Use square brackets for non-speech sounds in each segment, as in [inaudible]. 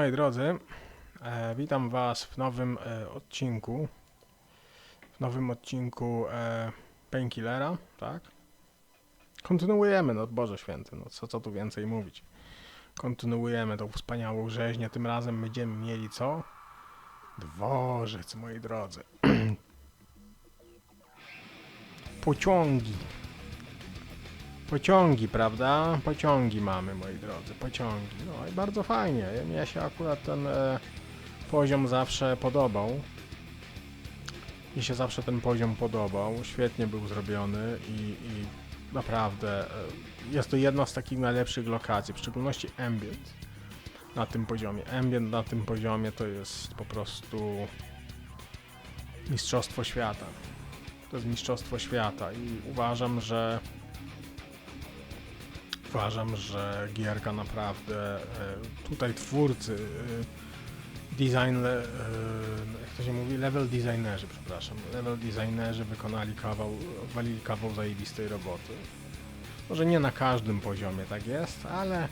Moi drodzy, e, witam Was w nowym e, odcinku. W nowym odcinku e, Painkillera, tak? Kontynuujemy, no Boże Święty, no co, co tu więcej mówić. Kontynuujemy tą wspaniałą rzeźnię. Tym razem będziemy mieli co? Dworzec, moi drodzy. [clears throat] Pociągi. Pociągi, prawda? Pociągi mamy, moi drodzy, pociągi. No i bardzo fajnie. Mnie się akurat ten e, poziom zawsze podobał. Mi się zawsze ten poziom podobał. Świetnie był zrobiony i, i naprawdę e, jest to jedna z takich najlepszych lokacji, w szczególności ambient na tym poziomie. Ambient na tym poziomie to jest po prostu mistrzostwo świata. To jest mistrzostwo świata i uważam, że uważam, że gierka naprawdę e, tutaj twórcy e, design, e, jak to się mówi, level designerzy, przepraszam, level designerzy wykonali kawał, odwalili kawał zajebistej roboty. Może nie na każdym poziomie tak jest, ale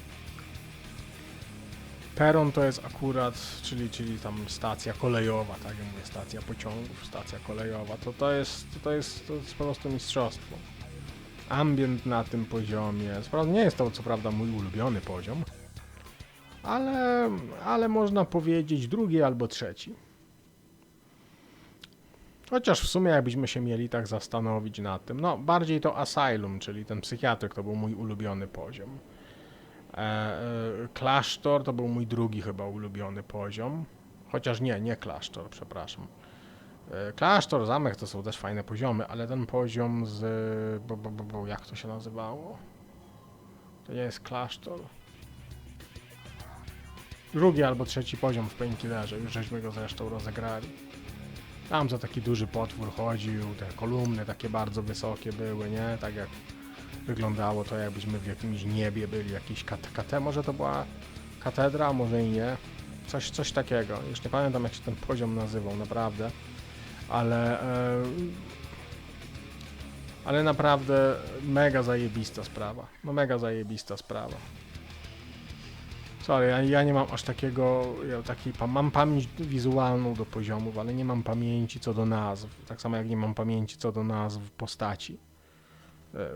peron to jest akurat, czyli, czyli tam stacja kolejowa, tak jak mówię, stacja pociągów, stacja kolejowa, to to jest, to jest, to jest po prostu mistrzostwo ambient na tym poziomie. Nie jest to co prawda mój ulubiony poziom, ale, ale można powiedzieć drugi albo trzeci. Chociaż w sumie jakbyśmy się mieli tak zastanowić nad tym, no bardziej to Asylum, czyli ten psychiatryk to był mój ulubiony poziom. E, e, klasztor to był mój drugi chyba ulubiony poziom. Chociaż nie, nie klasztor, przepraszam. E, Klasztor, zamek to są też fajne poziomy, ale ten poziom z. Bo, bo, bo, bo, jak to się nazywało? To nie jest klasztor. Drugi albo trzeci poziom w Painkillerze, już żeśmy go zresztą rozegrali. Tam za taki duży potwór chodził, te kolumny takie bardzo wysokie były, nie? Tak jak wyglądało to, jakbyśmy w jakimś niebie byli, jakiś kat kate, może to była katedra, może i nie. Coś, coś takiego. Już nie pamiętam jak się ten poziom nazywał, naprawdę ale e, ale naprawdę mega zajebista sprawa. No mega zajebista sprawa. Sorry, ja, ja nie mam aż takiego, ja takiej, pa- mam pamięć wizualną do poziomów, ale nie mam pamięci co do nazw. Tak samo jak nie mam pamięci co do nazw postaci. E,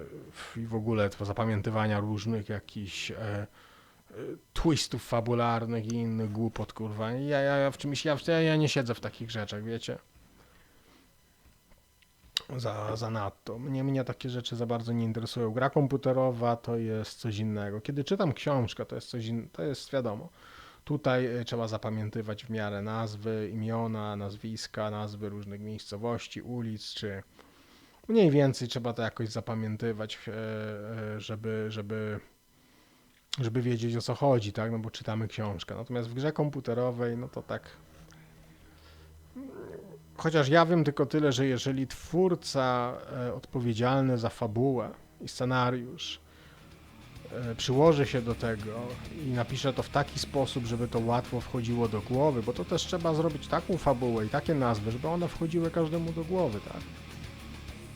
I w ogóle to zapamiętywania różnych jakichś e, twistów fabularnych i innych głupot, kurwa. Ja, ja, ja w czymś, ja, ja nie siedzę w takich rzeczach, wiecie za, za nadto. Mnie, mnie takie rzeczy za bardzo nie interesują. Gra komputerowa to jest coś innego. Kiedy czytam książkę, to jest coś innego, to jest wiadomo. Tutaj y, trzeba zapamiętywać w miarę nazwy, imiona, nazwiska, nazwy różnych miejscowości, ulic, czy mniej więcej trzeba to jakoś zapamiętywać, e, e, żeby, żeby, żeby wiedzieć o co chodzi, tak? No bo czytamy książkę. Natomiast w grze komputerowej, no to tak Chociaż ja wiem tylko tyle, że jeżeli twórca e, odpowiedzialny za fabułę i scenariusz e, przyłoży się do tego i napisze to w taki sposób, żeby to łatwo wchodziło do głowy, bo to też trzeba zrobić taką fabułę i takie nazwy, żeby one wchodziły każdemu do głowy, tak?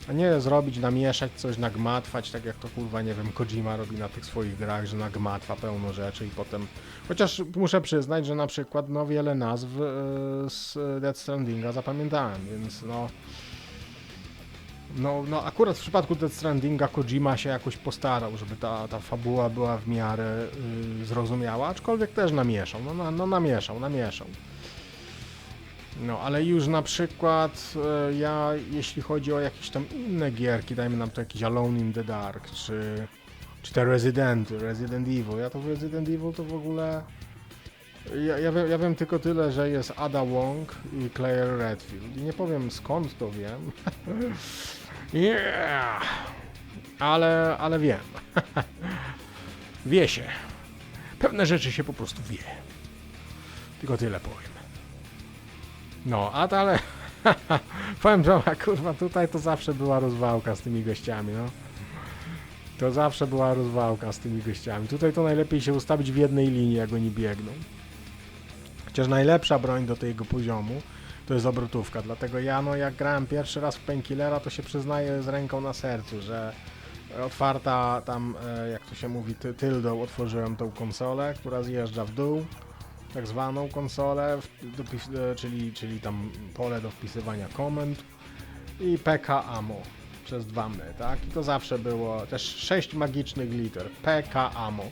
A nie zrobić, namieszać coś, nagmatwać, tak jak to kurwa, nie wiem, Kojima robi na tych swoich grach, że nagmatwa pełno rzeczy i potem... Chociaż muszę przyznać, że na przykład no wiele nazw e, z Death Strandinga zapamiętałem, więc no... No, no akurat w przypadku Death Strandinga Kojima się jakoś postarał, żeby ta, ta fabuła była w miarę y, zrozumiała, aczkolwiek też namieszał, no, no, no namieszał, namieszał. No, ale już na przykład e, ja, jeśli chodzi o jakieś tam inne gierki, dajmy nam to jakiś Alone in the Dark, czy, czy te Resident, Resident Evil, ja to w Resident Evil to w ogóle... Ja, ja, wiem, ja wiem tylko tyle, że jest Ada Wong i Claire Redfield i nie powiem skąd to wiem. [laughs] yeah! Ale, ale wiem. [laughs] wie się. Pewne rzeczy się po prostu wie. Tylko tyle powiem. No, a to ale [laughs] powiem a kurwa, tutaj to zawsze była rozwałka z tymi gościami, no. To zawsze była rozwałka z tymi gościami. Tutaj to najlepiej się ustawić w jednej linii, jak oni biegną. Chociaż najlepsza broń do tego poziomu to jest obrotówka, dlatego ja, no jak grałem pierwszy raz w Painkillera, to się przyznaję z ręką na sercu, że otwarta tam, e, jak to się mówi, ty, tyldą otworzyłem tą konsolę, która zjeżdża w dół tak zwaną konsolę, e, czyli, czyli tam pole do wpisywania komend i PK AMO przez dwa my, tak? I to zawsze było też sześć magicznych liter. PK AMO.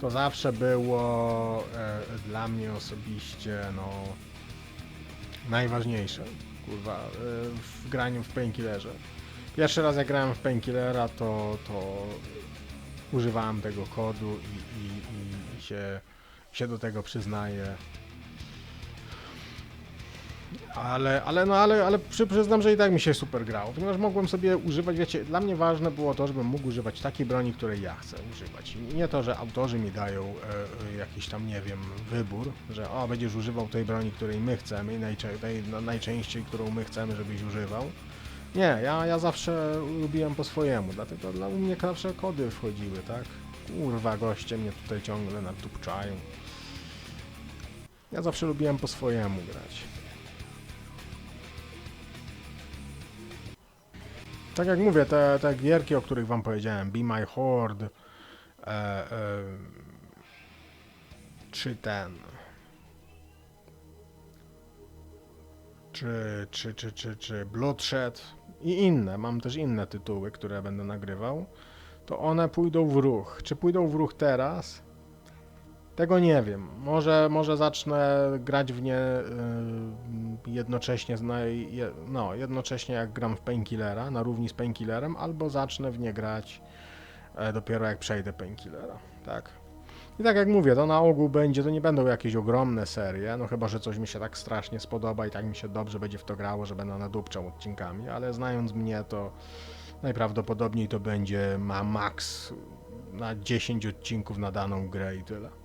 To zawsze było e, dla mnie osobiście, no najważniejsze, kurwa, e, w graniu w Painkillerze. Pierwszy raz jak grałem w Painkillera, to, to używałem tego kodu i, i, i się, się do tego przyznaję. Ale, ale, no, ale, ale przy, przyznam, że i tak mi się super grało, ponieważ mogłem sobie używać, wiecie, dla mnie ważne było to, żebym mógł używać takiej broni, której ja chcę używać. Nie to, że autorzy mi dają e, e, jakiś tam, nie wiem, wybór, że o, będziesz używał tej broni, której my chcemy i najczę- tej, no, najczęściej, którą my chcemy, żebyś używał. Nie, ja, ja zawsze lubiłem po swojemu, dlatego dla mnie zawsze kody wchodziły, tak? Kurwa, goście mnie tutaj ciągle nadupczają. Ja zawsze lubiłem po swojemu grać. Tak jak mówię, te, te gierki, o których wam powiedziałem, Be My Horde, e, e, czy ten, czy, czy, czy, czy, czy Bloodshed i inne, mam też inne tytuły, które będę nagrywał, to one pójdą w ruch. Czy pójdą w ruch teraz? Tego nie wiem. Może, może zacznę grać w nie y, jednocześnie, je, no, jednocześnie jak gram w Painkillera, na równi z Painkillerem, albo zacznę w nie grać e, dopiero jak przejdę Painkillera, tak? I tak jak mówię, to na ogół będzie, to nie będą jakieś ogromne serie, no chyba, że coś mi się tak strasznie spodoba i tak mi się dobrze będzie w to grało, że będę nadupczał odcinkami, ale znając mnie, to najprawdopodobniej to będzie ma max na 10 odcinków na daną grę i tyle.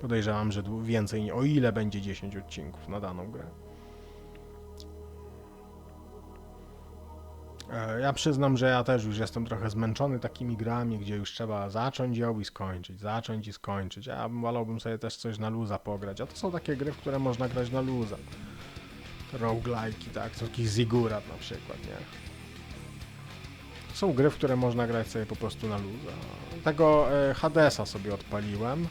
Podejrzewam, że więcej, o ile będzie 10 odcinków na daną grę. E, Ja przyznam, że ja też już jestem trochę zmęczony takimi grami, gdzie już trzeba zacząć ją i skończyć, zacząć i skończyć. Ja bym- wolałbym sobie też coś na luza pograć, a to są takie gry, w które można grać na luza. Roguelike'i, tak, to taki Zigurat na przykład, nie? Są gry, w które można grać sobie po prostu na luza. Tego e, Hadesa sobie odpaliłem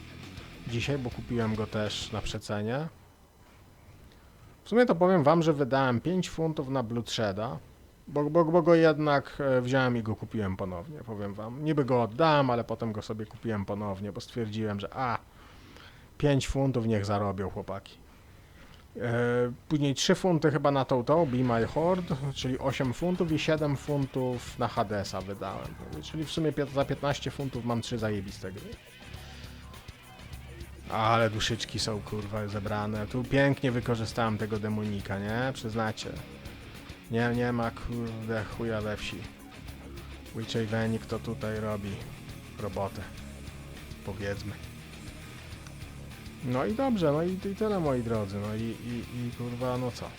dzisiaj, bo kupiłem go też na przecenie. W sumie to powiem wam, że wydałem 5 funtów na Bloodsheda, bo, bo, bo go jednak e, wziąłem i go kupiłem ponownie, powiem wam. Niby go oddałem, ale potem go sobie kupiłem ponownie, bo stwierdziłem, że a, 5 funtów niech zarobią chłopaki. E, później 3 funty chyba na tą Be My Horde, czyli 8 funtów i 7 funtów na Hadesa wydałem. Czyli w sumie za 15 funtów mam 3 zajebiste gry. Ale duszyczki są kurwa zebrane. Tu pięknie wykorzystałem tego demonika, nie? Przyznacie. Nie, nie ma kurde chuja we wsi. Witcher Wenik to tutaj robi robotę. Powiedzmy. No i dobrze, no i, i tyle moi drodzy. No i, i, i kurwa, no co?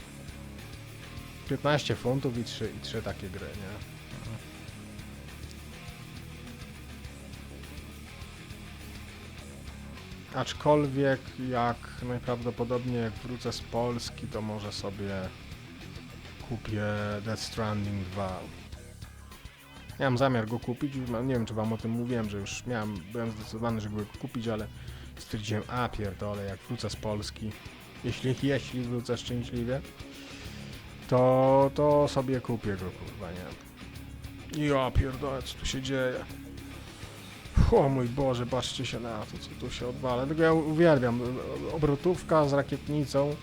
15 funtów i 3, i 3 takie gry, nie? Aczkolwiek jak najprawdopodobniej jak wrócę z Polski, to może sobie kupię Death Stranding 2. Miałem zamiar go kupić, nie wiem czy wam o tym mówiłem, że już miałem, byłem zdecydowany, żeby go kupić, ale stwierdziłem, a pierdolę, jak wrócę z Polski, jeśli, [laughs] jeśli wrócę szczęśliwie, to, to sobie kupię go, kurwa, nie. Ja pierdolę, co tu się dzieje. O mój Boże, patrzcie się na to, co tu się odwala. Tego ja uwielbiam. Obrotówka z rakietnicą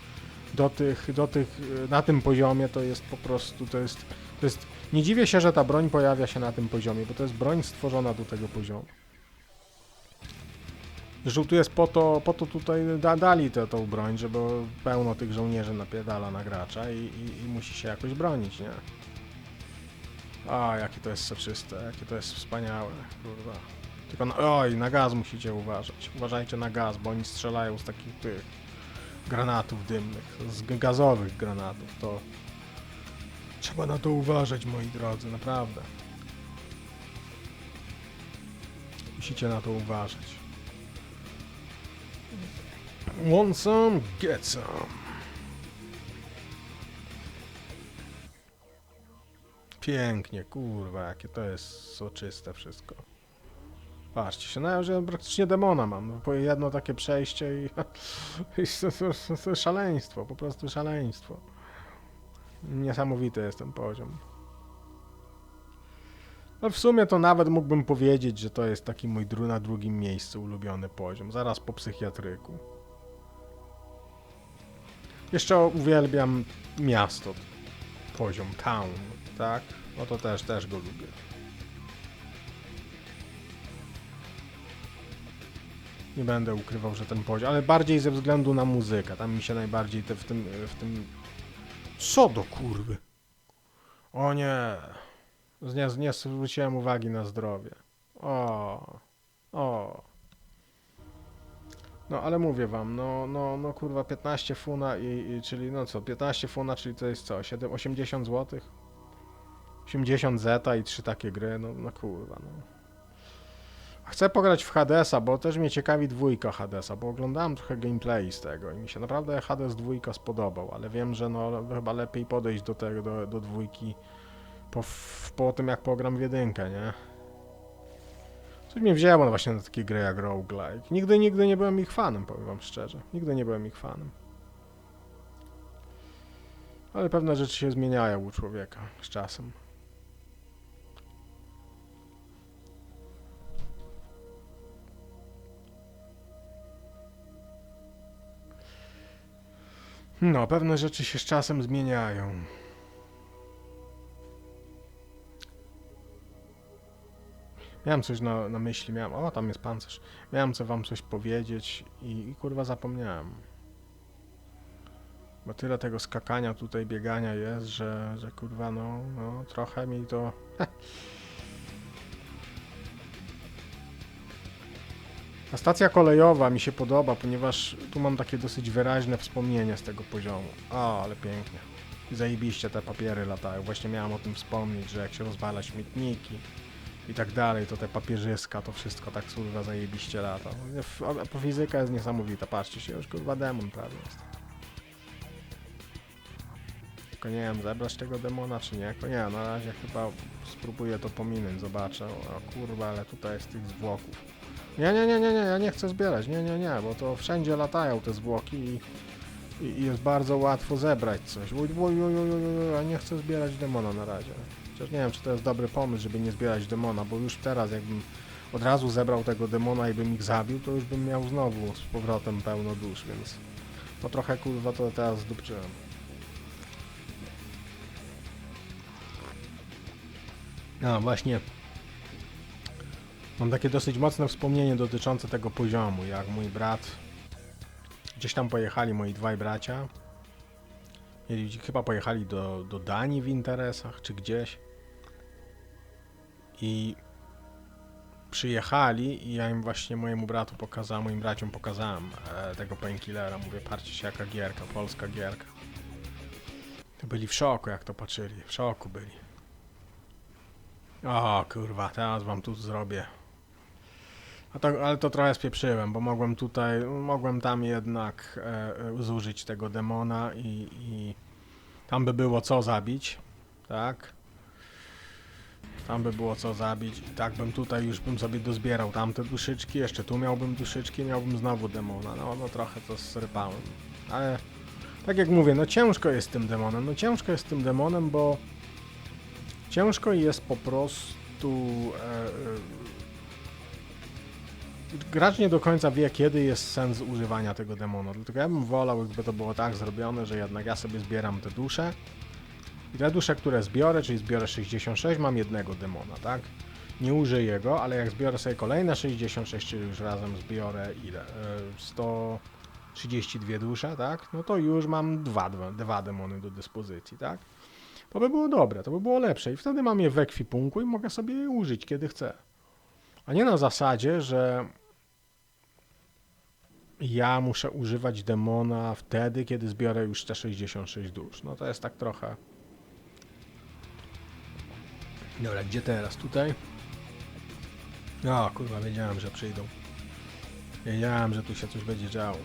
do tych, do tych, na tym poziomie to jest po prostu, to jest, to jest, nie dziwię się, że ta broń pojawia się na tym poziomie, bo to jest broń stworzona do tego poziomu. Zresztą tu jest po to, po to tutaj da, dali tę broń, żeby pełno tych żołnierzy napierdala na gracza i, i, i musi się jakoś bronić, nie? A, jakie to jest soczyste, jakie to jest wspaniałe, kurwa. Oj, na gaz musicie uważać. Uważajcie na gaz, bo oni strzelają z takich tych granatów dymnych, z gazowych granatów. To trzeba na to uważać, moi drodzy, naprawdę. Musicie na to uważać. Want some, get some. Pięknie, kurwa, jakie to jest soczyste wszystko. Patrzcie się, no że praktycznie demona mam. No, jedno takie przejście i, [laughs] i szaleństwo, po prostu szaleństwo. Niesamowity jest ten poziom. No w sumie to nawet mógłbym powiedzieć, że to jest taki mój dru na drugim miejscu ulubiony poziom, zaraz po psychiatryku. Jeszcze uwielbiam miasto, poziom, town, tak? No to też, też go lubię. Nie będę ukrywał, że ten poziom, ale bardziej ze względu na muzykę. Tam mi się najbardziej te, w tym, w tym... Co do kurwy? O nie. Nie, nie zwróciłem uwagi na zdrowie. O. O. No ale mówię wam, no, no, no kurwa 15 funa i, i czyli no co, 15 funa, czyli to jest co, 7, 80 zł? 80 zeta i trzy takie gry, no, no kurwa, no. Chcę pograć w Hadesa, bo też mnie ciekawi dwójka Hadesa, bo oglądałem trochę gameplay z tego i mi się naprawdę Hades dwójka spodobał, ale wiem, że no chyba lepiej podejść do tego, do, do dwójki po, po tym jak pogram w jedynkę, nie? Coś mnie wzięło właśnie na takie gry jak roguelike. Nigdy, nigdy nie byłem ich fanem, powiem wam szczerze. Nigdy nie byłem ich fanem. Ale pewne rzeczy się zmieniają u człowieka z czasem. No, pewne rzeczy się z czasem zmieniają. Miałem coś na, na myśli, miałem, o tam jest pancerz. Miałem co wam coś powiedzieć i, i kurwa zapomniałem. Bo tyle tego skakania tutaj, biegania jest, że, że kurwa no, no trochę mi to... [laughs] Ta stacja kolejowa mi się podoba, ponieważ tu mam takie dosyć wyraźne wspomnienie z tego poziomu. O, ale pięknie. Zajebiście te papiery latają. Właśnie miałem o tym wspomnieć, że jak się rozwala śmietniki i tak dalej, to te papierzyska, to wszystko tak kurwa zajebiście lata. No, a fizyka jest niesamowita, patrzcie się, już kurwa demon prawie jest. Tylko nie wiem, zebrać tego demona czy nie, tylko nie, na razie chyba spróbuję to pominąć, zobaczę. O kurwa, ale tutaj jest tych zwłoków. Nie, nie, nie, nie, nie, ja nie chcę zbierać, nie, nie, nie, bo to wszędzie latają te zwłoki i, i, i jest bardzo łatwo zebrać coś. Uj, uj, uj, uj, uj, ja nie chcę zbierać demona na razie. Chociaż nie wiem, czy to jest dobry pomysł, żeby nie zbierać demona, bo już teraz jakbym od razu zebrał tego demona i bym ich zabił, to już bym miał znowu z powrotem pełno dusz, więc no trochę kurwa to teraz zdupczyłem. A właśnie. Mam takie dosyć mocne wspomnienie dotyczące tego poziomu, jak mój brat. Gdzieś tam pojechali moi dwaj bracia. Mieli- Chyba pojechali do, do Danii w interesach, czy gdzieś. I przyjechali i ja im właśnie mojemu bratu pokazałem, moim braciom pokazałem e, tego painkillera. Mówię, patrzcie się jaka gierka, polska gierka. Byli w szoku jak to patrzyli, w szoku byli. O kurwa, teraz wam tu zrobię. A to, ale to trochę spieprzyłem, bo mogłem tutaj, mogłem tam jednak e, e, zużyć tego demona i, i tam by było co zabić, tak? Tam by było co zabić i tak bym tutaj już bym sobie dozbierał tamte duszyczki, jeszcze tu miałbym duszyczki, miałbym znowu demona, no, no trochę to zrypałem, ale tak jak mówię, no ciężko jest z tym demonem, no ciężko jest z tym demonem, bo ciężko jest po prostu e, e, gracz nie do końca wie, kiedy jest sens używania tego demona. Dlatego ja bym wolał, jakby to było tak zrobione, że jednak ja sobie zbieram te dusze. I te dusze, które zbiorę, czyli zbiorę 66, mam jednego demona, tak? Nie użyję go, ale jak zbiorę sobie kolejne 66, czyli już razem zbiorę ile? E, 132 dusze, tak? No to już mam dwa, dwa demony do dyspozycji, tak? To by było dobre, to by było lepsze i wtedy mam je w ekwipunku i mogę sobie je użyć, kiedy chcę. A nie na zasadzie, że ja muszę używać demona wtedy, kiedy zbiorę już te 66 dusz. No to jest tak trochę. Dobra, gdzie teraz? Tutaj? O, kurwa, wiedziałem, że przyjdą. Wiedziałem, że tu się coś będzie działo.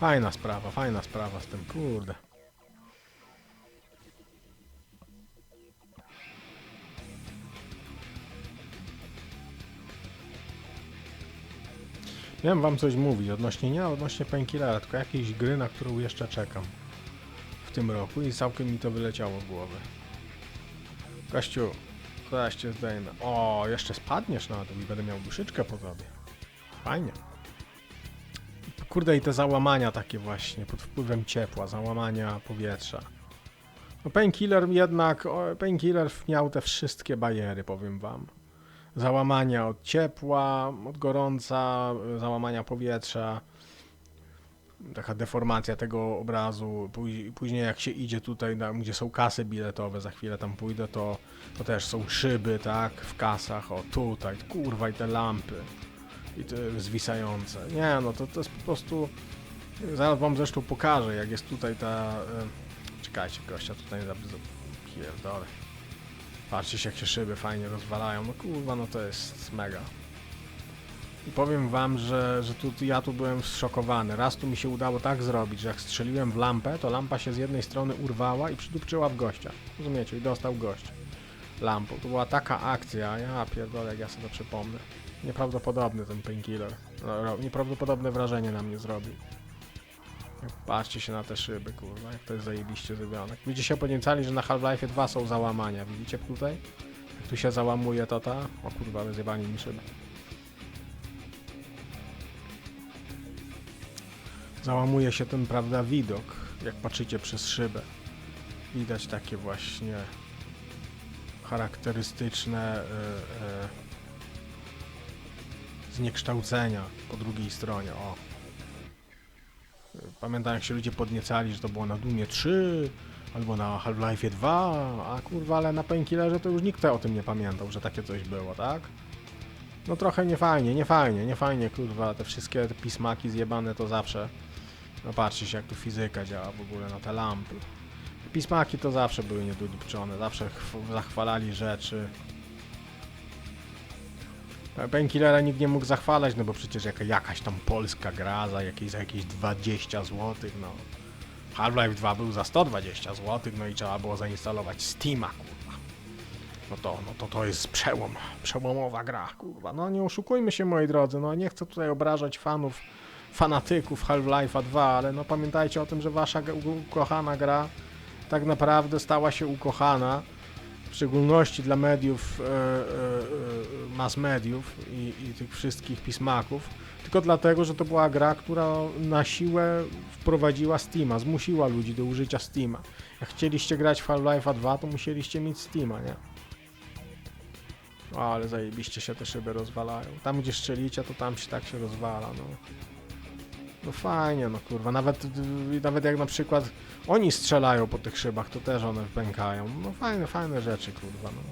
Fajna sprawa, fajna sprawa z tym, kurde. Miałem wam coś mówić odnośnie nie odnośnie Painkillera, tylko jakiejś gry, na którą jeszcze czekam w tym roku i całkiem mi to wyleciało z głowy. Kościół, zaraz cię zdejmę. O, jeszcze spadniesz na dół i będę miał duszyczkę po tobie. Fajnie. Kurde i te załamania takie właśnie, pod wpływem ciepła, załamania powietrza. No Painkiller jednak, Painkiller miał te wszystkie bariery, powiem wam. Załamania od ciepła, od gorąca, załamania powietrza, taka deformacja tego obrazu. Później jak się idzie tutaj, tam, gdzie są kasy biletowe, za chwilę tam pójdę, to, to też są szyby, tak, w kasach, o tutaj, kurwa i te lampy i te zwisające. Nie, no to, to jest po prostu. Zaraz wam zresztą pokażę, jak jest tutaj ta. E... Czekajcie, gościa tutaj za. Patrzcie jak się szyby fajnie rozwalają. No kurwa, no to jest mega. I powiem wam, że, że tu, ja tu byłem zszokowany. Raz tu mi się udało tak zrobić, że jak strzeliłem w lampę, to lampa się z jednej strony urwała i przydupczyła w gościa. Rozumiecie? I dostał gość lampą. To była taka akcja, ja pierdolę, jak ja sobie to przypomnę. Nieprawdopodobny ten painkiller. No, nieprawdopodobne wrażenie na mnie zrobił. Patrzcie się na te szyby, kurwa, jak to jest zajebiście zrobione. Ludzie się podniecali, że na Half-Life 2 są załamania. Widzicie tutaj? Jak tu się załamuje to ta... O kurwa, ale zjebali mi szybę. Załamuje się ten, prawda, widok, jak patrzycie przez szybę. Widać takie właśnie charakterystyczne... Yy, yy, zniekształcenia po drugiej stronie, o. Pamiętam jak się ludzie podniecali, że to było na Dumie 3 albo na Half-Life 2, a kurwa, ale na Painkillerze to już nikt o tym nie pamiętał, że takie coś było, tak? No trochę niefajnie, niefajnie, niefajnie, kurwa, te wszystkie te pismaki zjebane to zawsze... No patrzcie się jak tu fizyka działa w ogóle na te lampy. Pismaki to zawsze były niedudupczone, zawsze chw- zachwalali rzeczy. Painkillera nikt nie mógł zachwalać, no bo przecież jaka, jakaś tam polska gra za jakieś, za jakieś 20 zł, no. Half-Life 2 był za 120 zł, no i trzeba było zainstalować Steama, kurwa. No to, no to to jest przełom, przełomowa gra, kurwa. No nie oszukujmy się, moi drodzy, no nie chcę tutaj obrażać fanów, fanatyków Half-Life'a 2, ale no pamiętajcie o tym, że wasza ukochana gra tak naprawdę stała się ukochana w szczególności dla mediów, e, e, e, mass mediów i, i tych wszystkich pismaków, tylko dlatego, że to była gra, która na siłę wprowadziła Steama, zmusiła ludzi do użycia Steama. Jak chcieliście grać w Half-Life'a 2, to musieliście mieć Steama, nie? O, ale zajebiście się te szyby rozwalają. Tam, gdzie strzelicie, to tam się tak się rozwala, no. No fajnie, no kurwa, nawet, nawet jak na przykład oni strzelają po tych szybach, to też one pękają. No fajne, fajne rzeczy, kurwa, no.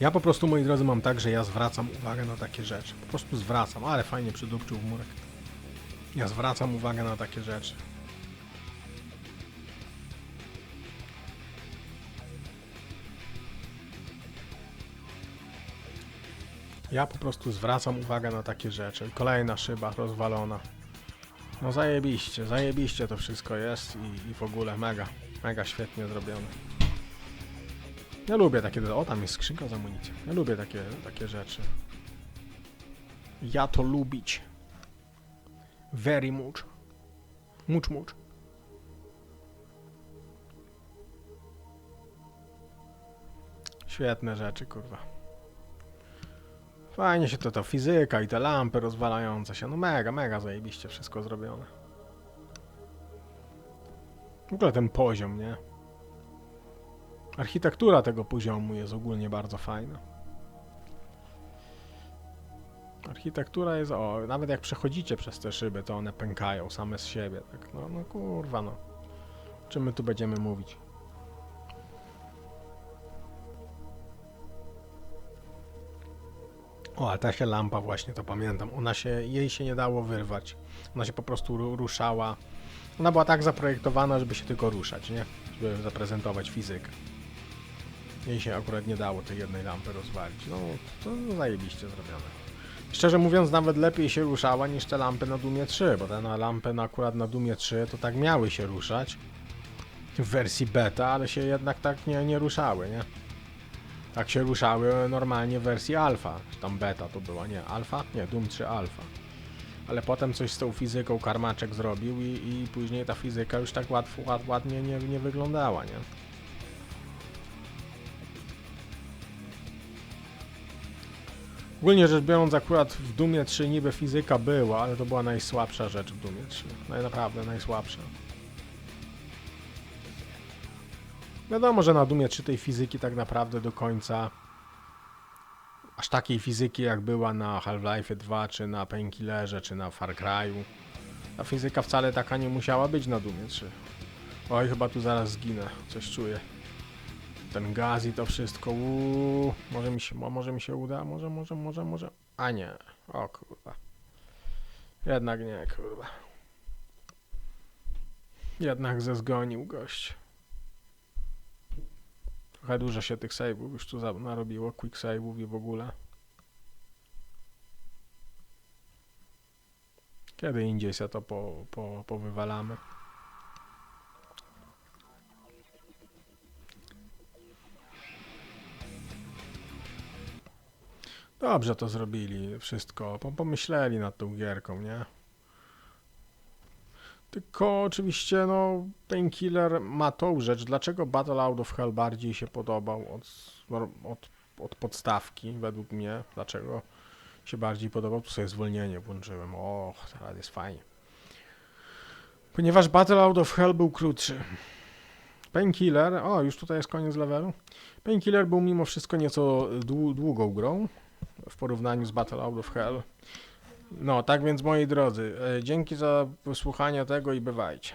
Ja po prostu, moi drodzy, mam tak, że ja zwracam uwagę na takie rzeczy. Po prostu zwracam, ale fajnie przydupczył w murek. Ja zwracam uwagę na takie rzeczy. Ja po prostu zwracam uwagę na takie rzeczy. Kolejna szyba rozwalona. No zajebiście, zajebiście to wszystko jest i, i w ogóle mega, mega świetnie zrobione. Ja lubię takie, o tam jest skrzynka z amunicją. Ja lubię takie, takie rzeczy. Ja to lubić. Very much. Much, much. Świetne rzeczy, kurwa. Fajnie się to, to fizyka i te lampy rozwalające się. No mega, mega zajebiście wszystko zrobione. W ogóle ten poziom, nie? Architektura tego poziomu jest ogólnie bardzo fajna. Architektura jest, o, nawet jak przechodzicie przez te szyby, to one pękają same z siebie, tak, no, no kurwa, no. Czym my tu będziemy mówić? O, ale ta się lampa właśnie, to pamiętam. Ona się, jej się nie dało wyrwać. Ona się po prostu ru- ruszała. Ona była tak zaprojektowana, żeby się tylko ruszać, nie? Żeby zaprezentować fizykę. Jej się akurat nie dało tej jednej lampy rozwalić. No, to zajebiście zrobione. Szczerze mówiąc, nawet lepiej się ruszała niż te lampy na Dumie 3, bo te na lampy na, akurat na Dumie 3 to tak miały się ruszać w wersji beta, ale się jednak tak nie, nie ruszały, nie? Tak się ruszały normalnie w wersji alfa. Czy tam beta to była, nie? Alfa? Nie, Doom 3 alfa. Ale potem coś z tą fizyką karmaczek zrobił i, i później ta fizyka już tak łatwo, ład, ładnie nie, nie wyglądała, nie? Ogólnie rzecz biorąc, akurat w Dumie 3 niby fizyka była, ale to była najsłabsza rzecz w Dumie 3. Naj- Naprawdę najsłabsza. Wiadomo, że na Dumie 3 tej fizyki tak naprawdę do końca aż takiej fizyki jak była na Half-Life 2, czy na Painkillerze, czy na Far Cry'u. Ta fizyka wcale taka nie musiała być na Dumie 3. Oj, chyba tu zaraz zginę. Coś czuję. Ten gaz i to wszystko. Uuu, może mi się, mo- może mi się uda, może, może, może, może. A nie. O kurwa. Jednak nie, kurwa. Jednak ze zgonił gość. Trochę dużo się tych save'ów już tu narobiło, quick save'ów i w ogóle. Kiedy indziej się to po, po, powywalamy. Dobrze to zrobili, wszystko. Po- Pomyśleli nad tą gierką, nie? Tylko oczywiście, no, Painkiller ma tą rzecz. Dlaczego Battle Out of Hell bardziej się podobał od, od, od podstawki, według mnie? Dlaczego się bardziej podobał? Tu sobie zwolnienie włączyłem. O, teraz jest fajnie. Ponieważ Battle Out of Hell był krótszy. Painkiller, o, już tutaj jest koniec levelu. Painkiller był mimo wszystko nieco dłu- długą grą w porównaniu z Battle Out of Hell. No, tak więc moi drodzy, e, dzięki za wysłuchanie tego i bywajcie.